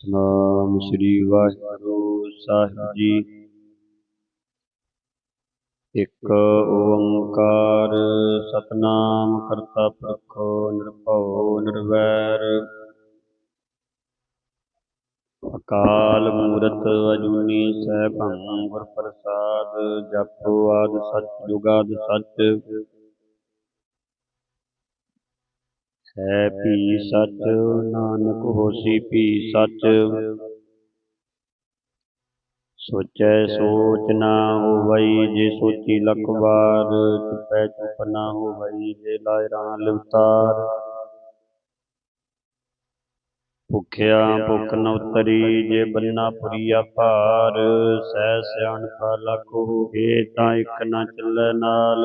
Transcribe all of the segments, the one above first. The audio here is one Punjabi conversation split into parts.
ਸਤਨਾਮ ਸ੍ਰੀ ਵਾਹਿਗੁਰੂ ਸਾਹਿਬ ਜੀ। ਇੱਕ ਓੰਕਾਰ ਸਤਨਾਮ ਕਰਤਾ ਪੁਰਖ ਨਿਰਭਉ ਨਿਰਵੈਰ ਅਕਾਲ ਮੂਰਤ ਅਜੂਨੀ ਸੈਭੰ ਗੁਰ ਪ੍ਰਸਾਦ, ਜਪੁ ਆਦ ਸਚ ਜੁਗਾਦ ਸਚ ਹੈ ਭੀ ਸਚ, ਨਾਨਕ ਹੋਸੀ ਪੀ ਸਚ। ਸੋਚੈ ਸੋਚ ਨਾ ਹੋਵਈ ਜੇ ਸੋਚੀ ਲਖ ਵਾਰ, ਚੁਪੈ ਚੁਪ ਨਾ ਹੋਵਈ ਜੇ ਲਾਇ ਰਾਂ ਲਿਵਤਾਰ ਭੁਖਿਆ ਭੁਖ ਨ ਉਤਰੀ ਜੇ ਬੰਨਾ ਪੁਰੀਆ ਭਾਰ ਸਹਿ ਸਿਆਣਪਾ ਲਖ ਹੋਏ ਤਾਂ ਇਕ ਨਾ ਚੱਲੈ ਨਾਲ।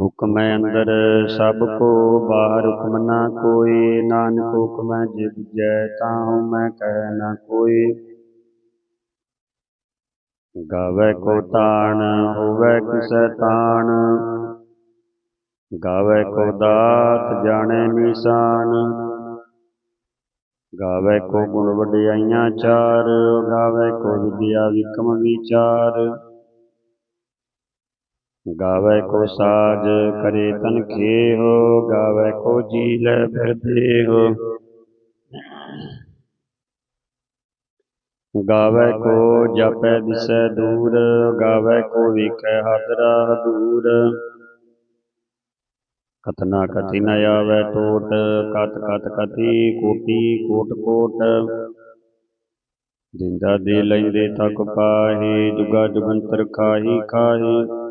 ਹੁਕਮੈ ਅੰਦਰ ਸਭ ਕੋ ਬਾਹਰ ਹੁਕਮ ਨਾ ਕੋਈ, ਨਾਨਕ ਹੁਕਮੈ ਜੇ ਜੈ, ਤਾਹੂ ਮੈਂ ਕਹਿ ਨਾ ਕੋਈ। ਗਾਵੇ ਕੋ ਤਾਣ, ਹੋਵੇ ਕਿਸੈ ਤਾਣ। ਗਾਵੇ ਕੋ ਦਾਤ, ਜਾਣੇ ਨਿਸ਼ਾਨ ਗਾਵੇ ਕੋ ਗੁਣ ਵਡਿਆਈਆਂ ਚਾਰ, ਗਾਵੇ ਕੋ ਵਿਦਿਆ ਵਿਕਮ ਵਿਚਾਰ। ਗਾਵੇ ਕੋ ਸਾਜ ਕਰੇ ਤਨ ਖੇਹ, ਗਾਵੇ ਕੋ ਜੀ ਲੈ ਫਿਰ ਦੇਹ। ਗਾਵੇ ਕੋ ਜਪੈ ਦਿਸੈ ਦੂਰ, ਗਾਵੇ ਕੋ ਵੇਖੈ ਹਾਦਰਾ ਦੂਰ। ਕਤਨਾ ਕਥੀ ਨ ਆਵੈ ਟੋਟ, ਕਤ ਕਤ ਕਥੀ ਕੋਟੀ ਕੋਟ ਕੋਟ। ਜਿੰਦਾ ਦੇ ਲੈਂਦੇ ਥਕ ਪਾਹੀ, ਜੁਗਾ ਜੁਗੰਤਰ ਖਾਹੀ ਖਾਹੀ।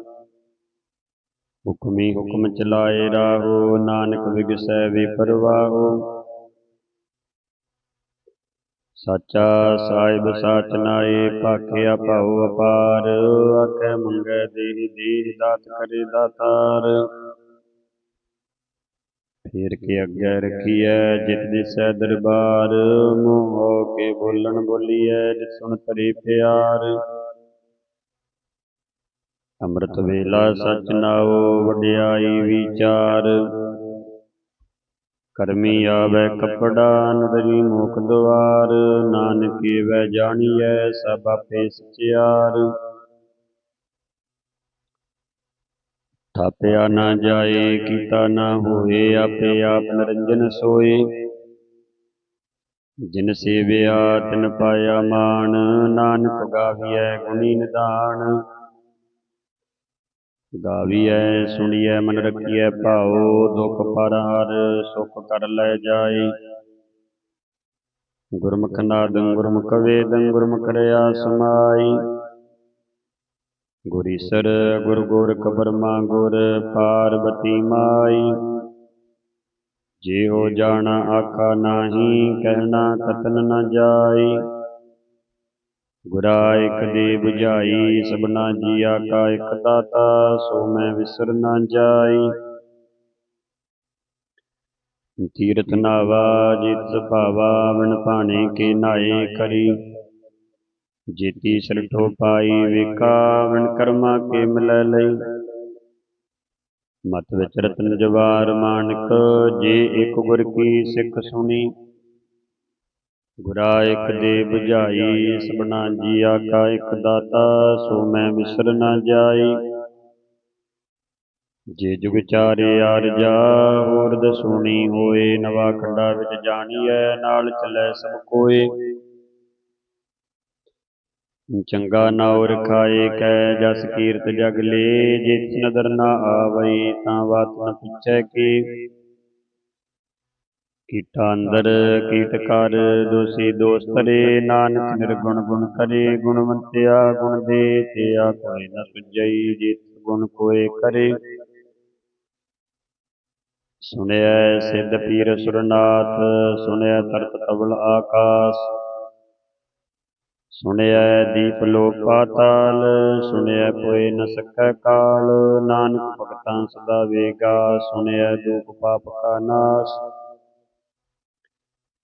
ਹੁਕਮੀ ਹੁਕਮ ਚਲਾਏ ਰਾਹੋ, ਨਾਨਕ ਵਿਗਸੈ ਵਿਪਰਵਾਹੋ। ਸਾਚਾ ਸਾਹਿਬ ਸਾਚ ਨਾਏ, ਭਾਖਿਆ ਭਾਉ ਅਪਾਰ। ਆਖੇ ਮੰਗੈ ਦੇਹ ਦੇਹ ਦਾਤ ਕਰੇ ਦਾਤਾਰ। ਫੇਰ ਕੇ ਅੱਗੇ ਰਖੀਐ ਜਿਤ ਦਿਸੈ ਦਰਬਾਰ। ਮੂੰਹ ਹੋ ਕੇ ਬੋਲਣ ਬੋਲੀਐ, ਜਿਤ ਸੁਣ ਤਰੀ ਪਿਆਰ। ਅੰਮ੍ਰਿਤ ਵੇਲਾ ਸਚ ਨਾਉ ਵਡਿਆਈ ਵਿਚਾਰ। ਕਰਮੀ ਆਵੇ ਕਪੜਾ ਨਦਰੀ ਮੋਖ ਦੁਆਰ। ਨਾਨਕ ਵੈ ਜਾਣੀਐ ਸਭ ਆਪੇ ਸਚਿਆਰ। ਥਾਪਿਆ ਨਾ ਜਾਏ ਕੀਤਾ ਨਾ ਹੋਏ ਆਪੇ ਆਪ ਨਰੰਜਨ ਸੋਏ। ਜਿਨ ਸੇਵਿਆ ਤਿਨ ਪਾਇਆ ਮਾਨ ਨਾਨਕ ਗਾਵੀਐ ਗੁਣੀ ਨਿਧਾਨ ਗਾਵੀਐ, ਸੁਣੀਐ, ਮਨ ਰਖੀਐ, ਭਾਉ, ਦੁਖ ਪਰ ਹਰ ਸੁਖ ਕਰ ਲੈ ਜਾਏ। ਗੁਰਮੁਖ ਨਾਦੰ ਗੁਰਮੁਖ ਵੇਦੰ, ਗੁਰਮੁਖ ਰਿਆ ਸਮਾਈ। ਗੁਰ ਈਸਰ, ਗੁਰ ਗੋਰਖ ਬਰਮਾ, ਗੁਰ ਪਾਰਬਤੀ ਮਾਈ। ਜੇ ਹੋ ਜਾਣਾ, ਆਖਾ ਨਾਹੀ, ਕਹਿਣਾ ਕਤਨ ਨਾ ਜਾਏ ਗੁਰਾ ਇਕ ਦੇ 부ਝਾਈ ਸਭਨਾ ਜੀਆ ਕਾ ਇਕ ਦਾਤਾ, ਸੋ ਮੈਂ ਵਿਸਰ ਨਾ ਜਾਈ। ਤੀਰਥ ਨਾਵਾ, ਜਿਤ ਸੁਭਾਵਾ ਵਿਣ ਭਾਣੇ ਕੇ ਨਾਏ ਕਰੀ ਜੀਤੀ ਸਲਠੋ ਪਾਈ, ਵੇਖਾ ਕਰਮਾ ਕੇ ਮਿਲੈ ਲਈ। ਮਤ ਵਿੱਚ ਰਤਨ ਜਵਾਰ ਮਾਨਕ, ਜੇ ਇੱਕ ਗੁਰ ਕੀ ਸਿੱਖ ਸੁਣੀ। ਗੁਰਾ ਇੱਕ ਦੇ 부ਝਾਈ ਸਭਨਾ ਜੀਆ ਕਾ ਇੱਕ ਦਾਤਾ ਸੋ ਮੈਂ ਵਿਸਰ ਨਾ ਜਾਈ। ਜੇ ਜੁਗ ਚਾਰੇ ਆਰਜਾ ਹੋਰ ਦਸੂਣੀ ਹੋਏ ਨਵਾ ਖੰਡਾ ਵਿੱਚ ਜਾਣੀਐ ਨਾਲ ਚੱਲੈ ਸਭ ਕੋਏ। ਚੰਗਾ ਨਾਉ ਰਖਾਏ ਕੈ ਜਸ ਕੀਰਤ ਜਗ ਲੇ ਜਿਤ ਨਦਰ ਨਾ ਆਵਈ ਤਾਂ ਬਾਤ ਨ ਪੁੱਛੈ ਕੀ। ਕੀਟਾ ਅੰਦਰ ਕੀਟ ਕਰ ਦੋਸੀ ਦੋਸਤਰੇ ਨਾਨਕ, ਨਿਰਗੁਣ ਗੁਣ ਕਰੇ, ਗੁਣਵੰਤਿਆ ਗੁਣ ਦੇ, ਤਿਆ ਕੋਈ ਨ ਸੁਝਈ, ਜਿਤ ਗੁਣ ਕੋਏ ਕਰੇ। ਸੁਣਿਐ ਸਿੱਧ ਪੀਰ ਸੁਰਨਾਥ, ਸੁਣਿਐ ਤਰਤ ਤਵਲ ਆਕਾਸ। ਸੁਣਿਐ ਦੀਪ ਲੋਕ ਪਾਤਾਲ, ਸੁਣਿਐ ਕੋਇ ਨ ਸਕੈ ਕਾਲ। ਨਾਨਕ ਭਗਤਾਂ ਸਦਾ ਵੇਗਾ, ਸੁਣਿਐ ਦੁਖ ਪਾਪ ਕਾ ਨਾਸ।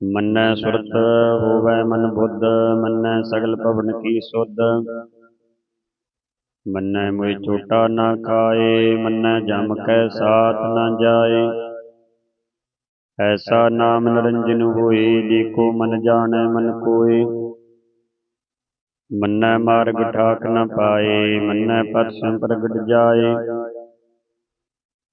ਮੰਨੈ ਸੁਰਤ ਹੋਵੈ ਮਨ ਬੁੱਧ ਮੰਨੈ ਸਗਲ ਭਵਨ ਕੀ ਸੁਧ। ਮੰਨੈ ਮੋਇ ਛੋਟਾ ਨਾ ਖਾਏ ਮੰਨੈ ਜਮ ਕੈ ਸਾਥ ਨਾ ਜਾਏ। ਐਸਾ ਨਾਮ ਨਿਰੰਜਨ ਹੋਏ ਜੇ ਕੋ ਮਨ ਜਾਣੈ ਮਨ ਕੋਏ। ਮੰਨੈ ਮਾਰਗ ਠਾਕ ਨ ਪਾਏ ਮੰਨੈ ਪਰਸਮ ਪ੍ਰਗਟ ਜਾਏ।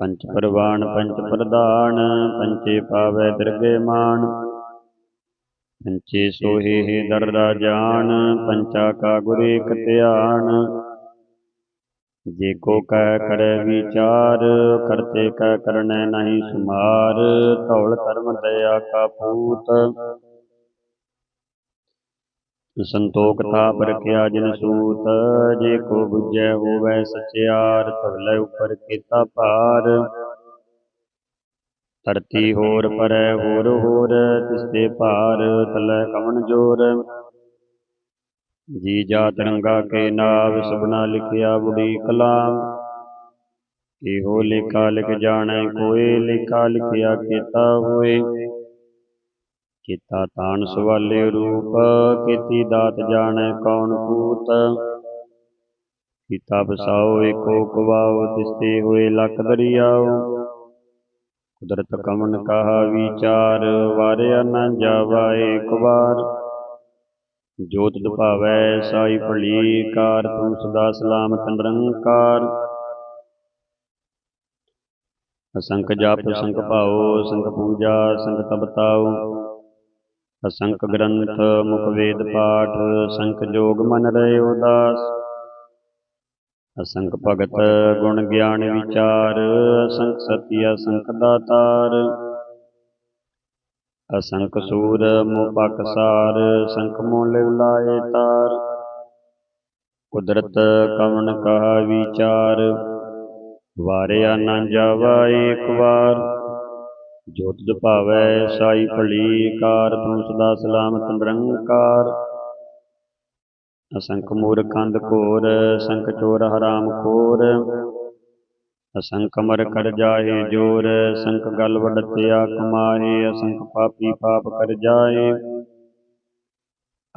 ਪੰਚ ਪ੍ਰਵਾਨ, ਪੰਚ ਪ੍ਰਧਾਨ ਪੰਚੇ ਪਾਵੈ ਦਰਗੇ ਮਾਨ। ਪੰਚੇ ਸੋਹੇ ਹੈ ਦਰਦਾ ਜਾਣ ਪੰਚਾ ਕਾ ਗੁਰੇ ਏਕ ਧਿਆਨ। ਜੇ ਕੋ ਕਹਿ ਕਰੈ ਵਿਚਾਰ, ਕਰਤੇ ਕਹਿ ਕਰਨੈ ਨਹੀਂ ਸੁਮਾਰ, ਧੌਲ ਧਰਮ ਦਇਆ ਕਾ ਪੂਤ। ਸੰਤੋਖ ਤਾਪ ਰਖਿਆ ਜਿਨ ਸੂਤ ਜੇ ਕੋ ਬੁਝੈ ਹੋਵੈ ਸਚਿਆਰ ਤਵਲੇ ਉਪਰ ਕੀਤਾ ਭਾਰ। ਧਰਤੀ ਹੋਰ ਪਰੈ ਹੋਰ ਹੋਰ ਤਿਸਤੇ ਭਾਰ ਤਲੈ ਕਵਣ ਜੋਰ। ਜੀ ਜਾਤ ਰੰਗਾ ਕੇ ਨਾਵ ਸਭਨਾ ਲਿਖਿਆ ਬੁੜੀ ਕਲਾਮ। ਇਹੋ ਲੇਖਾ ਲਿਖ ਜਾਣੈ ਕੋਏ ਲੇਖਾ ਲਿਖਿਆ ਕੀਤਾ ਹੋਏ। ਕੀਤਾ ਤਾਣ ਸਵਾਲੇ ਰੂਪ ਕੀਤੀ ਦਾਤ ਜਾਣੈ ਕੌਣ ਕੂਤ ਕੀਤਾ ਬਸਾਓ ਏਕੋ ਕਵਾਓ ਤਿਸਤੇ ਹੋਏ ਲਖ ਦਰਿਆਓ। ਕੁਦਰਤ ਕਮਨ ਕਹਾ ਵਿਚਾਰ ਵਾਰਿਆ ਨਾ ਜਾਵਾ ਏਕ ਵਾਰ। ਜੋਤ ਦੁਭਾਵੈ ਸਾਈ ਭਲੀ ਕਾਰ ਤੂੰ ਸਦਾ ਸਲਾਮਤ ਨਿਰੰਕਾਰ। ਅਸੰਖ ਜਪ ਸੰਖ ਭਾਉ ਸੰਖ ਪੂਜਾ ਸੰਖ ਤਪਤਾਉ ਅਸੰਖ ਗ੍ਰੰਥ ਮੁਖ ਵੇਦ ਪਾਠ ਸੰਖ ਜੋਗ ਮਨ ਰਹੇ ਉਦਾਸ। ਅਸੰਖ ਭਗਤ ਗੁਣ ਗਿਆਨ ਵਿਚਾਰ ਅਸੰਖ ਸਤੀ ਅਸੰਖ ਦਾਤਾਰ। ਅਸੰਖ ਸੂਰ ਮੋਹ ਪਕਸਾਰ ਸੰਖ ਮੋਹ ਲਿਵ ਲਾਏ ਤਾਰ। ਕੁਦਰਤ ਕਵਣ ਕਹਾ ਵਿਚਾਰ। ਵਾਰਿਆ ਨਾ ਜਾਵਾ ਏਕ ਵਾਰ। ਜੋਤ ਦੁਭਾਵੈ ਸਾਈ ਭਲੀ, ਕਾਰ ਤੂੰ ਸਦਾ ਸਲਾਮਤ ਨਿਰੰਕਾਰ। ਅਸੰਖ ਮੂਰਖੰਦ ਘੋਰ, ਸੰਖ ਚੋਰ ਹਰਾਮ ਖੋਰ। ਅਸੰਖ ਮਰ ਕਰ ਜਾਏ ਜੋਰ, ਸੰਖ ਗਲ ਵਡਤਿਆ ਕਮਾਏ ਅਸੰਖ ਪਾਪੀ ਪਾਪ ਕਰ ਜਾਏ।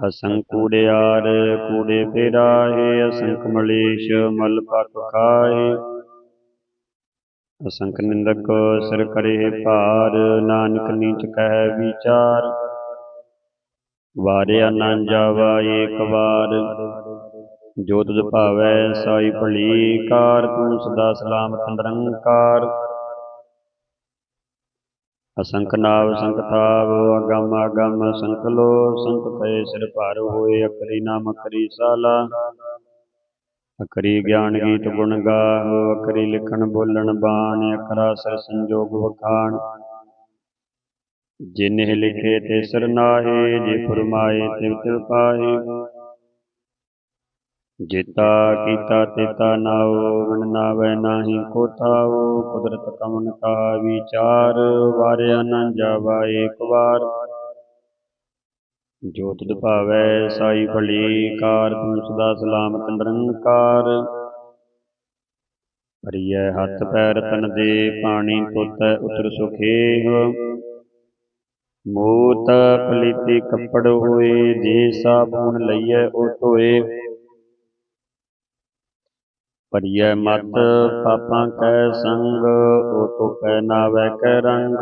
ਅਸੰਖ ਕੂੜਿਆਰ ਕੂੜੇ ਫੇਰਾਏ, ਅਸੰਖ ਮਲੇਸ਼ ਮਲ ਪਤ ਖਾਏ ਅਸੰਖ ਨਿੰਦਕ ਸਿਰ ਕਰੇ ਭਾਰ, ਨਾਨਕ ਨੀਚ ਕਹਿ ਵਿਚਾਰ। ਵਾਰਿਆ ਨਾ ਜਾਵਾ ਏਕ ਵਾਰ, ਜੋ ਤੁਧ ਭਾਵੈ ਸਾਈ ਭਲੀ ਕਾਰ ਤੂੰ ਸਦਾ ਸਲਾਮਤ ਨਿਰੰਕਾਰ। ਅਸੰਖ ਨਾਵ ਸੰਖ ਥਾਵ, ਅਗਮ ਅਗਮ ਸੰਖ ਲੋ ਸੰਖ ਕਏ ਸਿਰ ਭਾਰ ਹੋਏ, ਅਕਰੀ ਨਾਮ ਅਕਰੀ ਸਾਲਾ। ਅਕਰੀ ਗਿਆਨ ਗੀਤ ਗੁਣ ਗਾਵ ਅਕਰੀ ਲਿਖਣ ਬੋਲਣ ਬਾਣ, ਅਕਰਾ ਸਿਰ ਸੰਜੋਗ ਵਖਾਣ। ਜਿਨਿ ਲਿਖੇ ਤੇ ਸਰ ਨਾਹੀ, ਜੇ ਫਰਮਾਏ ਤਿਵ ਤਿਵ ਪਾਹੀ। ਜੇਤਾ ਕੀਤਾ ਤੇਤਾ ਨਾਉ, ਗਣ ਨਾਵੈ ਨਾਹੀ ਕੋ ਕੁਦਰਤ ਕਮਨ ਕਾ ਵਿਚਾਰ ਵਾਰਿਆ ਨਾ ਜਾਵਾ ਏਕ ਵਾਰ। ਜੋਤ ਤੁਧ ਭਾਵੈ ਸਾਈ ਭਲੀ ਕਾਰ ਤੂੰ ਸਦਾ ਸਲਾਮਤ ਨਿਰੰਕਾਰ। ਹਰੀਐ ਹੱਥ ਪੈਰ ਤਨ ਦੇ, ਪਾਣੀ ਧੋਤੈ ਉਤਰ ਸੁਖੇਹ। ਮੂਤ ਪਲੀਤੀ ਕੱਪੜ ਹੋਏ, ਜੇ ਸਾਬੂਨ ਲਈਐ ਉਹ ਧੋਏ। ਪਰਿਐ ਮਤ, ਪਾਪਾਂ ਕੈ ਸੰਗ, ਉਹ ਤੋ ਪੈ ਨਾਵੈ ਕੈ ਰੰਗ।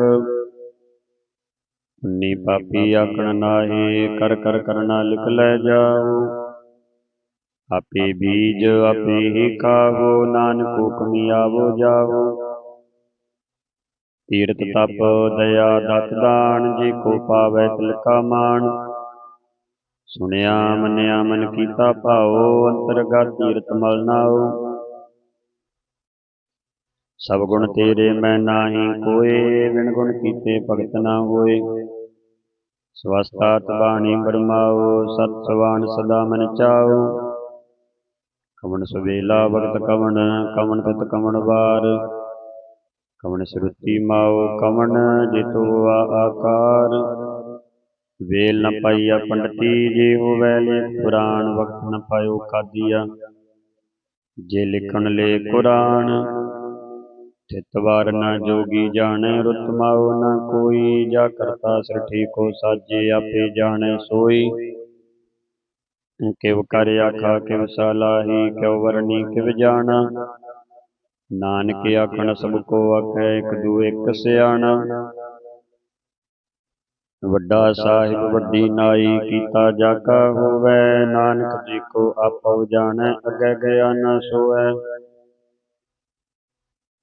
ਨੀ ਪਾਪੀ ਆਕਣ ਨਾਹੀ ਕਰ ਕਰ ਕਰਨਾ ਲਿਖ ਲੈ ਜਾਓ ਆਪੇ ਬੀਜ ਆਪੇ ਹੀ ਖਾਵੋ ਨਾਨਕ ਹੁਕਮੀ ਆਵੋ ਜਾਵੋ। ਤੀਰਤ ਤਪ ਦਇਆ ਦਤ ਦਾਨ ਜੇ ਕੋ ਪਾਵੈ ਤਿਲ ਕਾ ਮਾਨ ਸੁਣਿਆ ਮੰਨਿਆ ਮਨ ਕੀਤਾ ਭਾਉ ਅੰਤਰਗਤ ਤੀਰਤ ਮਲ ਨਾਉ। ਸਭ ਗੁਣ ਤੇਰੇ ਮੈਂ ਨਾਹੀ, ਕੋਏ ਵਿਣ ਗੁਣ ਕੀਤੇ ਭਗਤ ਨਾ ਹੋਏ। ਸਵਸਤਾ ਬਾਣੀ ਬਰਮਾਓ, ਸਤ ਸਵਾਨ ਸਦਾ ਮਨ ਚਾਓ। ਕਵਣ ਸੁਵੇਲਾ ਵਕਤ ਕਵਣ ਕਵਣ ਤਤ ਕਵਣ ਵਾਰ। ਕਵਣ ਸਰੁਤੀ ਮਾਓ, ਕਵਣ ਜਿਤੋ ਆਕਾਰ। ਵੇਲ ਨ ਪਾਈਆ ਪੰਡਤੀ, ਜੇ ਹੋਵੈ ਲੇ ਪੁਰਾਣ ਵਕਤ ਨ ਪਾਇਓ ਕਾਦੀਆ ਜੇ ਲਿਖਣ ਲੇ ਕੁਰਾਨ ਤਿਤ ਵਾਰ ਨ ਜੋਗੀ ਜਾਣੈ, ਰੁਤ ਮਾਉ ਕੋਈ। ਜਾ ਕਰਤਾ ਸਿਰ ਠੀਕੋ ਸਾਜੇ, ਆਪੇ ਜਾਣੈ ਸੋਈ। ਕਿਵ ਕਰ ਆਖਾ, ਕਿਵ ਸਲਾਹੀ ਕਿਉ ਵਰਣੀ, ਕਿਵ ਜਾਣਾ। ਨਾਨਕ ਆਖਣ, ਸਭ ਕੋ ਆਖੈ, ਇਕ ਦੂ ਇਕ ਸਿਆਣਾ। ਵੱਡਾ ਸਾਹਿਬ, ਵੱਡੀ ਨਾਈ, ਕੀਤਾ ਜਾਕਾ ਹੋਵੇ। ਨਾਨਕ ਜੀ ਕੋ ਆਪਉ ਜਾਣੈ, ਅਗੈ ਗਿਆ ਨ ਸੋਐ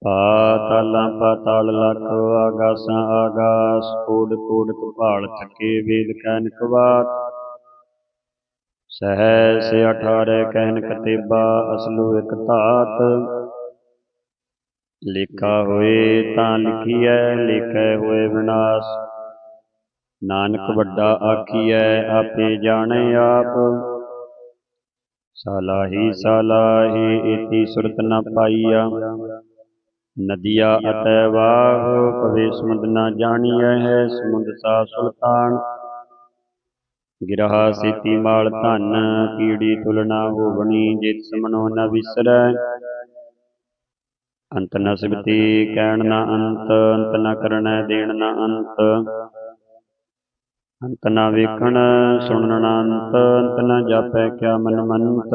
ਪਾਤਾਲਾਂ ਪਾਤਾਲ ਲਖ ਆਗਾਸਾਂ ਆਗਾਸ ਕੋਡ ਕੋਡ ਕਪਾਲ ਥਕੇ ਵੇਦ ਕਹਿਨ ਕਵਾਤ ਸਹਿ ਸੇ ਅਠਾਰੇ ਕਹਿਨ ਕਤੇਬਾ ਅਸਲੂ ਇਕ ਧਾਤ। ਲਿਖਾ ਹੋਏ ਤਾਂ ਲਿਖੀਐ, ਲਿਖੈ ਹੋਏ ਵਿਨਾਸ਼। ਨਾਨਕ ਵੱਡਾ ਆਖੀਐ, ਆਪੇ ਜਾਣੈ ਆਪ। ਸਾਲਾਹੀ ਸਾਲਾਹੀ ਇਤੀ ਸੁਰਤ ਨ ਪਾਈਆ। ਨਦੀਆ ਅਤੈ ਵਾਹ ਪਵੇ ਸਮੁੰਦ ਨਾ ਜਾਣੀਐ ਹੈ ਸਮੁੰਦ ਸਾ ਸੁਲਤਾਨ। ਗਿਰਹਾ ਸੀਤੀ ਮਾਲ ਧਨ ਕੀੜੀ ਤੁਲਨਾ ਹੋਵਣੀ ਜਿਤ ਸਮਨੋ ਨ ਵਿਸਰੈ। ਅੰਤ ਨ ਸਿਬਤੀ ਕਹਿਣ ਨ ਅੰਤ ਅੰਤ ਨ ਕਰਣੈ ਦੇਣ ਨ ਅੰਤ। ਅੰਤ। ਨ ਵੇਖਣ ਸੁਣਨ ਨ ਅੰਤ ਅੰਤ ਨ ਜਾਪੈ ਕਿਆ ਮਨ ਮੰਤ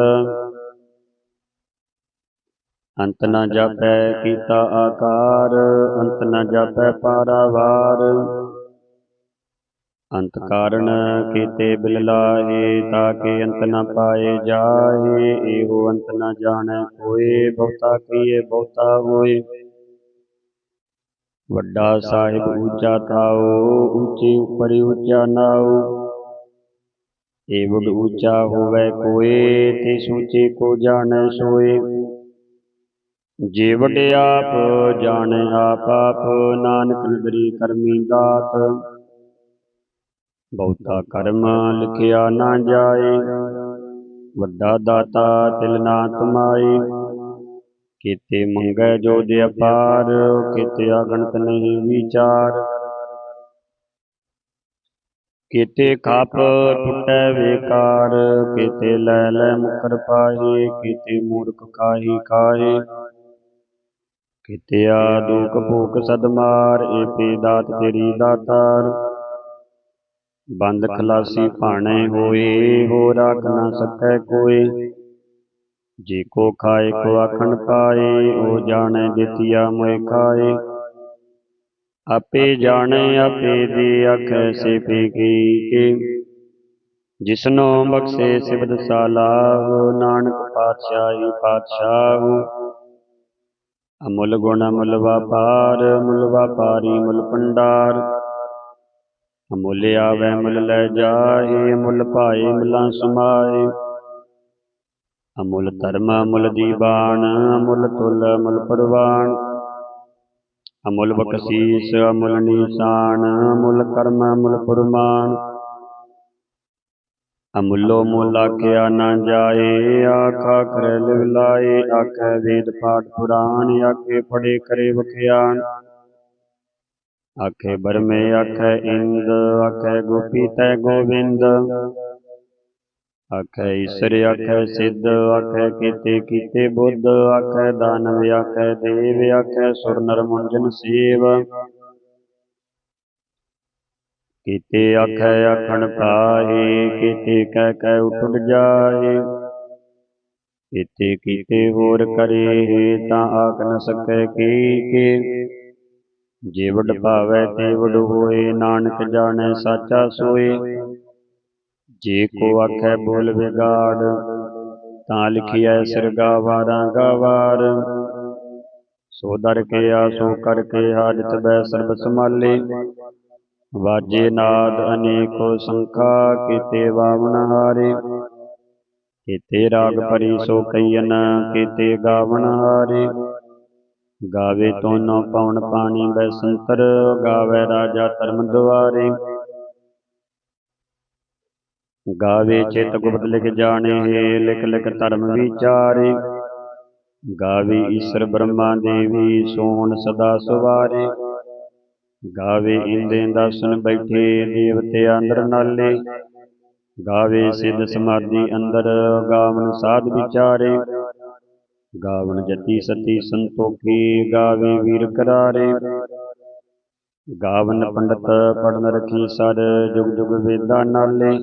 ਅੰਤ ਨ ਜਾਪੈ ਕੀਤਾ ਆਕਾਰ, ਅੰਤ ਨ ਜਾਪੈ ਪਾਰਾਵਾਰ। ਅੰਤ ਕਾਰਣ ਕੀਤੇ ਬਿਲ ਲਾਹੇ ਤਾਕੇ ਅੰਤ ਨ ਪਾਏ ਜਾਹੇ। ਇਹੋ ਅੰਤ ਨ ਜਾਣੈ ਕੋਏ, ਬਹੁਤਾ ਕੀਏ, ਬਹੁਤਾ ਹੋਏ। ਵੱਡਾ ਸਾਹਿਬ ਉੱਚਾ ਥਾਓ ਉੱਚੀ ਉਪਰਿ ਉੱਚਾ ਨਾਉ ਏਵਡ ਉੱਚਾ ਹੋਵੇ ਕੋਏ, ਤੇ ਸੂਚੇ ਕੋ ਜਾਣੈ ਸੋਏ। ਜੇ ਵਡ ਆਪ ਜਾਣੈ ਆਪ ਆਪ ਨਾਨਕ ਨਦਰੀ ਕਰਮੀ ਦਾਤ। ਬਹੁਤਾ ਕਰਮ ਲਿਖਿਆ ਨਾ ਜਾਏ, ਵੱਡਾ ਦਾਤਾ ਤਿਲ ਨਾ ਤੁਮਾਈ ਕੀਤੇ ਮੰਗੈ ਜੋ ਦੇ ਅਪਾਰ, ਕੀਤੇ ਅਗਣਤ ਨਹੀਂ ਵਿਚਾਰ। ਕੀਤੇ ਖਾਪ ਟੁੱਟੈ ਵੇਕਾਰ, ਕੀਤੇ ਲੈ ਲੈ ਮੁਕਰ ਪਾਹੀ ਕੀਤੇ ਮੂਰਖ ਕਾਹੀ ਕਾਹੇ ਕੀਤੇ ਆ ਦੁਖ ਭੂਖ ਸਦ ਮਾਰ ਏਪੇ ਦਾਤ ਤੇਰੀ ਦਾਤਾਰ। ਬੰਦ ਖਲਾਸੀ ਭਾਣੇ ਹੋਏ ਹੋ ਰਾਖ ਨਾ ਸਕੈ ਕੋਈ। ਜੇ ਕੋ ਖਾਏ, ਕੋ ਆਖਣ ਪਾਏ, ਉਹ ਜਾਣੈ ਦਿੱਤੀਆ ਮੋਇ ਖਾਏ। ਆਪੇ ਜਾਣੈ, ਆਪੇ ਦੇ ਆਖੈ ਸੇ ਫੇਕੀ ਕੇ ਜਿਸਨੋ ਬਖਸ਼ੇ ਸਿਬਦ ਸਾਲਾਹ ਨਾਨਕ ਪਾਤਸ਼ਾਹੀ ਪਾਤਸ਼ਾਹ ਅਮੁੱਲ ਗੁਣ, ਅਮੁੱਲ ਵਪਾਰ ਮੁੱਲ ਵਪਾਰੀ ਮੁੱਲ ਪੰਡਾਰ ਅਮੁੱਲ ਆਵੈ ਮੁੱਲ ਲੈ ਜਾਏ, ਅਮੁੱਲ ਭਾਏ ਮੁੱਲਾਂ ਸਮਾਏ। ਅਮੁੱਲ ਧਰਮ, ਅਮੁੱਲ ਦੀਵਾਨ, ਅਮੁੱਲ ਤੁਲ, ਅਮੁੱਲ ਪਰਵਾਨ। ਅਮੁੱਲ ਬਖਸ਼ੀਸ, ਅਮੁੱਲ ਨਿਸ਼ਾਨ, ਅਮੁੱਲ ਕਰਮ, ਅਮੁੱਲ ਫੁਰਮਾਨ। ਅਮੁੱਲੋ ਮੁੱਲ ਆਖਿਆ ਨਾ ਜਾਏ, ਆਖਾ ਕਰੇ ਲਿਵਲਾਏ ਆਖੇ ਵੇਦ ਪਾਠ ਪੁਰਾਣ, ਆਖੇ ਪੜੇ ਕਰੇ ਵਖਿਆਨ। ਆਖੇ ਬਰਮੇ, ਆਖੇ ਇੰਦ, ਆਖੇ ਗੋਪੀ ਤੈ ਗੋਵਿੰਦ। ਆਖੇ ਈਸ਼ਰ, ਆਖੇ ਸਿੱਧ, ਆਖੇ ਕੀਤੇ ਕੀਤੇ ਬੁੱਧ, ਆਖੇ ਦਾਨਵ, ਆਖੇ ਦੇਵ, ਆਖੇ ਸੁਰ ਨਰ ਮੁੰਜਨ ਸੇਵ। ਕੀਤੇ ਆਖੈ ਆਖਣ ਪਾਏ ਕੀਤੇ ਕਹਿ ਕਹਿ ਉਠ ਜਾਏ ਕੀਤੇ ਕੀਤੇ ਹੋਰ ਕਰੇ, ਤਾਂ ਆਖ ਨ ਸਕੈ ਕੀ ਕੇ। ਜੇ ਵਡ ਭਾਵੈ ਤੇ ਵਡ ਹੋਏ, ਨਾਨਕ ਜਾਣੈ ਸਾਚਾ ਸੋਏ। ਜੇ ਕੋ ਆਖੈ ਬੋਲ ਵਿਗਾੜ, ਤਾਂ ਲਿਖਿਐ ਸਿਰ ਗਾਵਾਰਾਂ ਗਾਵਾਰ। ਸੋ ਦਰ ਕੇ ਆਸੋ ਕਰਕੇ ਹਾਜਤ ਬੈ ਸਰਬ ਸਮਾਲੇ ਵਾਜੇ ਨਾਦ ਅਨੇਕੋ ਸੰਖਾ, ਕੀਤੇ ਵਾਵਨ ਹਾਰੇ। ਕੀਤੇ ਰਾਗ ਭਰੀ ਸੋ ਕਈਨ ਕੀਤੇ ਗਾਵਨ ਹਾਰੇ। ਗਾਵੇ ਤੋਨੋ ਪਵਨ ਪਾਣੀ ਬੈ ਸੰਤਰ, ਗਾਵੇ ਰਾਜਾ ਧਰਮ ਦੁਆਰੇ। ਗਾਵੇ ਚਿਤ ਗੁਪਤ ਲਿਖ ਜਾਣੇ, ਲਿਖ ਲਿਖ ਧਰਮ ਵਿਚਾਰੇ। ਗਾਵੇ ਈਸ਼ਰ ਬ੍ਰਹਮਾ ਦੇਵੀ, ਸੋਹਣ ਸਦਾ ਸੁਵਾਰੇ। ਗਾਵੇ ਇੰਦੇ ਦਰਸ਼ਨ ਬੈਠੇ ਦੇਵਤੇ ਅੰਦਰ ਨਾਲੇ। ਗਾਵੇ ਸਿੱਧ ਸਮਾਧੀ ਅੰਦਰ, ਗਾਵਨ ਸਾਧ ਵਿਚਾਰੇ। ਗਾਵਨ ਜਤੀ ਸਤੀ ਸੰਤੋਖੀ, ਗਾਵੇ ਵੀਰ ਕਰਾਰੇ। ਗਾਵਨ ਪੰਡਤ ਪੜਨ ਰਖੀ ਸਰ, ਜੁਗ ਜੁਗ ਵੇਦਾਂ ਨਾਲੇ।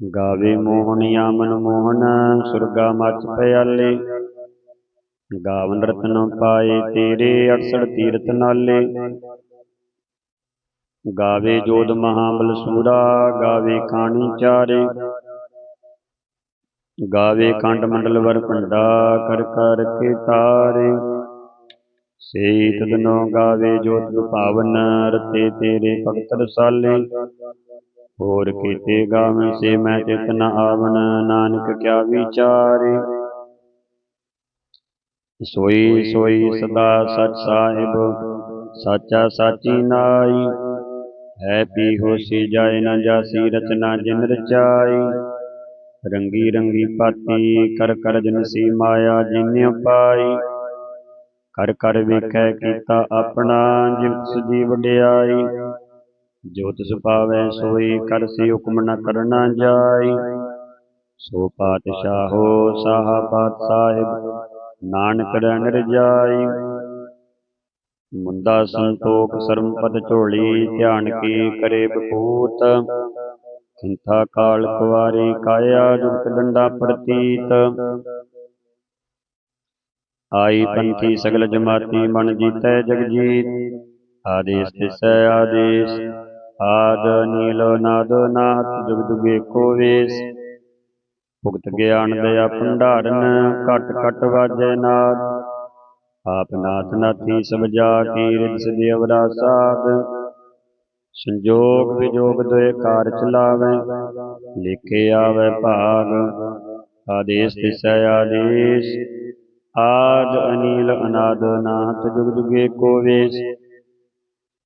ਗਾਵੇ ਮੋਹਣਿਆ ਮਨ ਮੋਹਨ, ਸੁਰਗਾ ਮਚ ਪਿਆਲੇ ਗਾਵਨ ਰਤਨ ਪਾਏ ਤੇਰੇ 68 ਤੀਰਥ ਨਾਲੇ। ਗਾਵੇ ਜੋਧ ਮਹਾਬਲ ਸੂਰਾ, ਗਾਵੇ ਖਾਣੀ ਚਾਰੇ। ਗਾਵੇ ਕੰਡ ਮੰਡਲ ਵਰ ਭੰਡਾ, ਕਰ ਕਰ ਕੇ ਤਾਰੇ। ਸੇ ਤਦਨੋ ਗਾਵੇ ਜੋਤ ਦੁਪਾਵਨ ਰਤੇ ਤੇਰੇ ਭਗਤ ਰਸਾਲੇ। ਹੋਰ ਕੀਤੇ ਗਾਵੇਂ ਸੇ ਮੈਂ ਚਿਤ ਨ ਆਵਨ, ਨਾਨਕ ਕਿਆ ਵਿਚਾਰੇ। ਸੋਈ ਸੋਈ ਸਦਾ ਸਚ ਸਾਹਿਬ, ਸਾਚਾ ਸਾਚੀ ਨਾਈ। ਹੈ ਪੀ ਹੋਸੀ ਜਾਏ ਨਾ ਜਾਸੀ, ਰਚਨਾ ਜਿਨ ਰਚਾਈ। ਰੰਗੀ ਰੰਗੀ ਪਾਤੀ ਕਰ ਕਰ ਜਨਸੀ ਮਾਇਆ ਜਿਨਿ ਪਾਈ ਕਰ ਕਰ ਵੇਖੈ ਕੀਤਾ ਆਪਣਾ ਜਿਵ ਸਦੀ ਵਡਿਆਈ। ਜੋ ਤਿਸ ਪਾਵੈ ਸੋਈ ਕਰਸੀ ਹੁਕਮ ਨ ਕਰਨਾ ਜਾਈ। ਸੋ ਪਾਤਸ਼ਾਹੋ ਸਾਹਾ ਪਾਤ ਸਾਹਿਬ ਨਾਨਕ ਰਣ ਰਜਾਈ। ਮੁੰਦਾ ਸੰਤੋਖ ਸਰਮਪਦ ਝੋਲੀ, ਧਿਆਨ ਕੀ ਕਰੇ ਬਪੂਤ? ਖਿੰਥਾ ਕਾਲ ਕੁਵਾਰੀ ਕਾਇਆ, ਜੁਗਤ ਡੰਡਾ ਪ੍ਰਤੀਤ। ਆਈ ਪੰਥੀ ਸਗਲ ਜਮਾਤੀ, ਮਨ ਜੀਤੈ ਜਗਜੀਤ। ਆਦੇਸ ਤਿਸੈ ਆਦੇਸ, ਆਦ ਨੀਲੋ ਨਾਦ ਨਾਥ, ਜੁਗ ਜੁਗ ਏਕੋ ਵੇਸ। ਭੁਗਤ ਗਿਆਨ ਦਇਆ ਭੰਡਾਰਨ, ਘਟ ਘਟ ਵਾਜੈ ਨਾਦ। ਆਪ ਨਾਥ ਨਾਥੀ ਸਭ ਜਾ ਕੀ ਰਿਦ ਸਿਧ ਸਾਧ। ਸੰਜੋਗ ਵਿਜੋਗ ਦੋਏ ਕਾਰ ਚਲਾਵੈ, ਲਿਖੇ ਆਵੈ ਭਾਗ। ਆਦੇਸ ਤਿਸੈ ਆਦੇਸ, ਆਦ ਅਨੀਲ ਅਨਾਦ ਨਾਥ ਜੁਗ ਜੁਗੇ ਏਕੋ ਵੇਸ।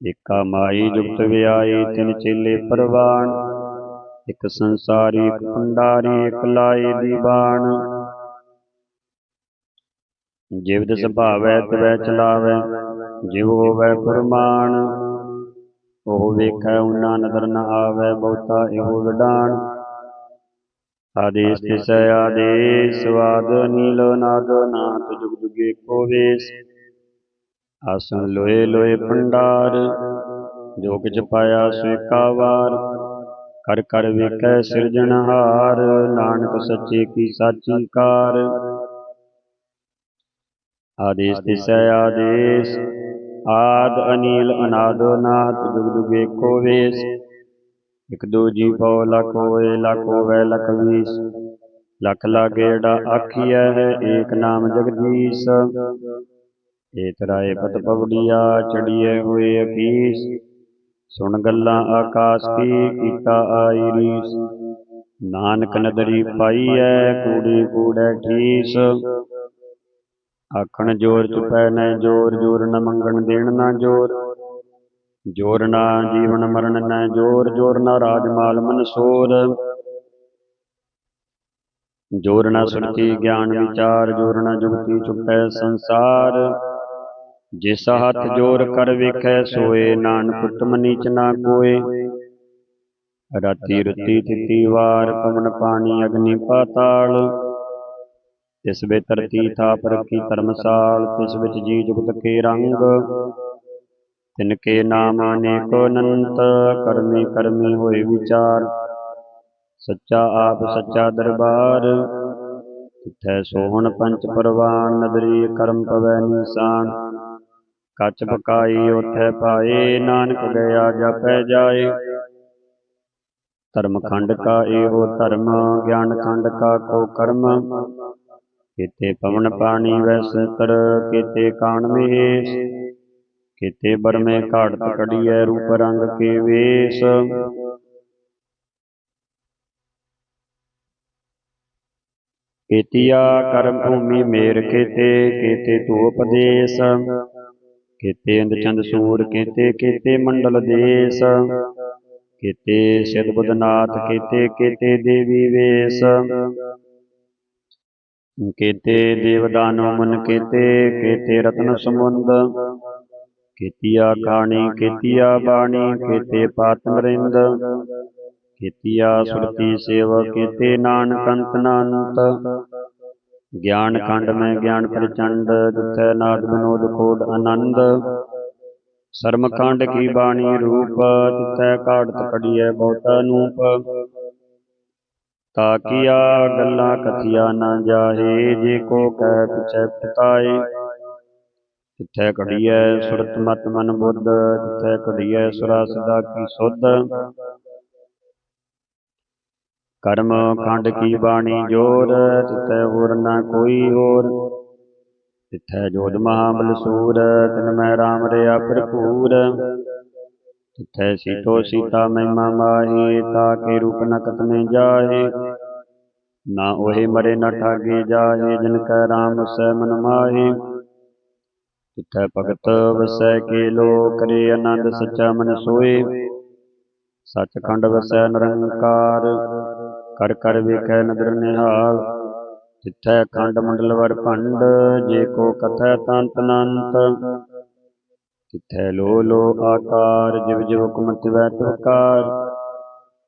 ਏਕਾ ਮਾਈ ਜੁਗਤ ਵਿਆਈ ਤਿਨ ਚੇਲੇ ਪਰਵਾਨ, ਇਕ ਸੰਸਾਰੀ ਇੱਕ ਭੰਡਾਰੀ, ਇਕ ਲਾਏ ਦੀਵਾਨ। ਜਿਵਦ ਸੁਭਾਵੈ ਤਵੈ ਚਲਾਵੈ ਜਿਵ ਹੋਵੈ ਫਰਮਾਨ ਉਹ ਵੇਖੈ ਉਨਾ ਨਦਰ ਨ ਆਵੈ ਬਹੁਤਾ ਇਹੋ ਵਿਡਾਣ ਆਦੇਸ ਤਿਸੈ ਆਦੇਸ ਸਵਾਦ ਨੀਲ ਨਾਦ ਨਾਥ ਜੁਗ ਜੁਗ ਏਕੋ ਵੇਸ। ਆਸਣ ਲੋਏ ਲੋਏ ਭੰਡਾਰ ਜੋ ਕਿਛ ਪਾਇਆ ਸੋ ਏਕਾ ਵਾਰ। ਕਰ ਕਰ ਵੇਖੈ ਸਿਰਜਣਹਾਰ ਨਾਨਕ ਸੱਚੇ ਕੀ ਸਾਚੀ ਕਾਰ। ਆਦੇਸ ਤਿਸੈ ਆਦੇਸ ਆਦ ਅਨੀਲ ਅਨਾਦ ਨਾਥ ਜੁਗ ਜੁਗ ਏਕੋ ਵੇਸ। ਇਕ ਦੂ ਜੀ ਪਉ ਲਖ ਹੋਏ, ਲਖ ਹੋਵੇ, ਲਖ ਵੀਸ। ਲਖ ਲਾਗੇੜਾ ਆਖੀਐ ਹੈ ਏਕ ਨਾਮ ਜਗਦੀਸ਼। ਏ ਤਰਾਏ ਪਤ ਪਵੜੀਆ ਚੜੀਏ ਹੋਏ ਅਪੀਸ ਸੁਣ ਗੱਲਾਂ ਆਕਾਸ ਕੀ, ਕੀਤਾ ਆਈ ਰੀਸ। ਨਾਨਕ ਨਦਰੀ ਪਾਈਐ ਕੂੜੀ ਕੂੜੈ ਠੀਸ। ਆਖਣ ਜੋਰ ਚੁਪੈ ਨੈ ਜੋਰ ਜੋਰ ਨ ਮੰਗਣ ਦੇਣ ਨਾ ਜੋਰ। ਜੋਰ ਨਾ ਜੀਵਨ ਮਰਨ ਨੈ ਜੋਰ ਜੋਰ ਨਾ ਰਾਜ ਮਾਲ ਮਨਸੂਰ ਜੋਰ ਨਾ ਸੁਰਤੀ ਗਿਆਨ ਵਿਚਾਰ, ਜੋਰ ਨਾ ਜੁਗਤੀ ਚੁਪੈ ਸੰਸਾਰ। ਜਿਸ ਹੱਥ ਜੋਰ ਕਰ ਵੇਖੈ, ਸੋਏ ਨਾਨਕ ਉਤਮ ਨੀਚ ਨਾ ਕੋਏ। ਰਾਤੀ ਰੁੱਤੀ ਤਿੱਤੀ ਵਾਰ ਪਵਨ ਪਾਣੀ ਅਗਨੀ ਪਾਤਾਲ। ਤਿਸ ਵੇ ਧਰਤੀ ਥਾਪ ਰੱਖੀ ਧਰਮਸਾਲ, ਤਿਸ ਵਿੱਚ ਜੀ ਜੁਗਤ ਕੇ ਰੰਗ। ਤਿਨ ਕੇ ਨਾਮ ਅਨੇਕੋ ਅਨੰਤ, ਕਰਮੀ ਕਰਮੀ ਹੋਏ ਵਿਚਾਰ। ਸੱਚਾ ਆਪ ਸੱਚਾ ਦਰਬਾਰ। ਤਿਥੈ ਸੋਹਣ ਪੰਚ ਪਰਵਾਨ, ਨਦਰੀ ਕਰਮ ਪਵੈ ਨਿਸ਼ਾਨ। ਕੱਚ ਪਕਾਈ ਉਥੈ ਪਾਏ, ਨਾਨਕ ਗਿਆ ਜਪੈ ਜਾਏ। ਧਰਮ ਖੰਡ ਕਾ ਇਹੋ ਧਰਮ, ਗਿਆਨ ਖੰਡ ਕਾ ਕੋ ਕਰਮ। ਕਿਤੇ ਪਵਨ ਪਾਣੀ ਵੈ ਕਰ, ਕੀਤੇ ਕਾਣ ਮਹੇਸ਼ ਕੀਤੇ ਬਰਮੇ ਘਾੜਤ ਕੜੀਐ ਰੂਪ ਰੰਗ ਕੇ ਵੇਸ। ਕੀਤੀਆ ਕਰਮ ਭੂਮੀ ਮੇਰ ਕੀਤੇ ਕੀਤੇ ਤੂ ਉਪਦੇਸ਼ ਕੀਤੇ ਅੰਧ ਚੰਦ ਸੂਰ, ਕੀਤੇ ਕੀਤੇ ਮੰਡਲ ਦੇਸ, ਕੀਤੇ ਸਿਧ ਬੁਧਨਾਥ ਕੀਤੇ ਕੀਤੇ ਦੇਵੀ ਵੇਸ। ਕੀਤੇ ਦੇਵ ਮਨ ਕੀਤੇ ਕੀਤੇ ਰਤਨ ਸਮੁੰਦ ਕੀਤੀਆ ਖਾਣੀ, ਕੀਤੀਆ ਬਾਣੀ, ਕੀਤੇ ਪਾਤ ਕੀਤੀਆ ਸੁਰਤੀ ਸੇਵ, ਕੀਤੇ ਨਾਨਕ ਅੰਤ ਗਿਆਨ ਖੰਡ ਮੈਂ ਗਿਆਨ ਪ੍ਰਚੰਡ, ਜਿਥੈ ਨਾਦ ਵਿਨੋਦ ਖੋਡ ਆਨੰਦ। ਸਰਮ ਖੰਡ ਕੀ ਬਾਣੀ ਰੂਪ ਤਿਥੈ ਕਾੜਤ ਕੜੀਐ ਬਹੁਤਾ ਨੂਪ। ਤਾਕੀਆ ਗੱਲਾਂ ਕਥੀਆ ਨਾ ਜਾਹੇ, ਜੇ ਕੋ ਕਹਿ ਪਿਛੈ ਪਤਾਏ। ਤਿਥੈ ਘੜੀਐ ਸੁਰਤ ਮਤ ਮਨ ਬੁੱਧ ਤਿਥੈ ਘੜੀਐ ਸੁਰਾ ਸਦਾ ਕੀ ਸੁਧ। ਕਰਮ ਖੰਡ ਕੀ ਬਾਣੀ ਜੋਰ, ਜਿੱਥੇ ਹੋਰ ਨਾ ਕੋਈ ਹੋਰ। ਤਿਥੈ ਜੋਧ ਮਹਾਬਲ ਸੂਰ, ਤਿਨ ਮੈਂ ਰਾਮ ਰਿਆ ਭਰਪੂਰ। ਤਿਥੈ ਸੀਤੋ ਸੀਤਾ ਮਹਿਮਾ ਮਾਹੀ ਤਾ ਕੇ ਰੂਪ ਨ ਕਤਨੇ ਜਾਹੇ। ਨਾ ਉਹੇ ਮਰੇ ਨ ਠਾਗੇ ਜਾਹੇ ਜਿਨ ਕੈ ਰਾਮ ਸੈ ਮਨ ਮਾਹੀ। ਤਿਥੈ ਭਗਤ ਵਸੈ ਕੇ ਲੋ ਕਰੇ ਆਨੰਦ ਸੱਚਾ ਮਨ ਸੋਏ। ਸੱਚਖੰਡ ਵਸੈ ਨਿਰੰਕਾਰ। ਕਰ ਕਰ ਵੇਖੈ ਨਦਰ ਨਿਹਾਲ। ਤਿਥੈ ਖੰਡ ਮੰਡਲ ਵਰ ਭੰਡ ਜੇ ਕੋ ਕਥੈ ਤੰਤ ਅਨੰਤ ਤਿਥੈ ਲੋ ਲੋ ਆਕਾਰ, ਜਿਵ ਜਿਵ ਹੁਕਮ ਤਿਵੈ ਤੁਕਾਰ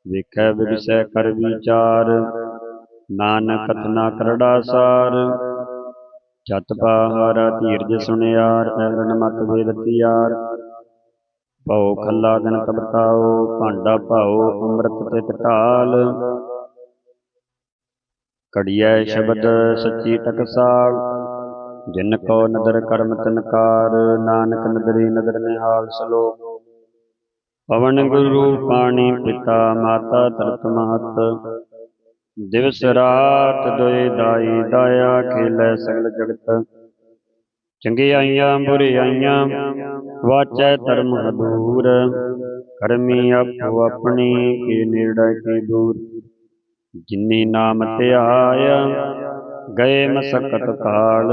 ਵੇਖੈ ਵਿਗਸੈ ਕਰ ਵਿਚਾਰ, ਨਾਨਕ ਕਥਨਾ ਕਰੜਾ ਸਾਰ। ਜਤ ਪਾਹਾਰਾ ਧੀਰਜ ਸੁਣਿਆਰ ਐਰਨ ਮਤ ਵੇਦ ਤਿਆਰ। ਭਉ ਖੱਲਾ ਦਿਨ ਤਬਤਾਓ ਭਾਂਡਾ ਭਾਉ ਅੰਮ੍ਰਿਤ ਤੇ ਢਾਲ। ਕੜੀਐ ਸ਼ਬਦ ਸੱਚੀ ਟਕਸਾਲ ਜਿਨ ਕੋ ਨਦਰ ਕਰਮ ਤਨਕਾਰ, ਨਾਨਕ ਨਦਰੀ ਨਦਰ ਨਿਹਾਲ ਸਲੋਕ ਪਵਨ ਗੁਰੂ ਪਾਣੀ ਪਿਤਾ, ਮਾਤਾ ਤਰਤ ਮਹਤ। ਦਿਵਸ ਰਾਤ ਦੋਇ ਦਾਈ ਦਾਇਆ ਖੇਲੇ ਸਗਲ ਜਗਤ। ਚੰਗਿਆਈਆਂ ਬੁਰਿਆਈਆਂ ਵਾਚੈ ਧਰਮ ਹਦੂਰ। ਕਰਮੀ ਆਪੋ ਆਪਣੀ, ਕੀ ਨੇੜੇ ਕੀ ਦੂਰ। ਜਿਨੀ ਨਾਮ ਧਿਆਇਆ, ਗਏ ਮਸਕਤ ਕਾਲ।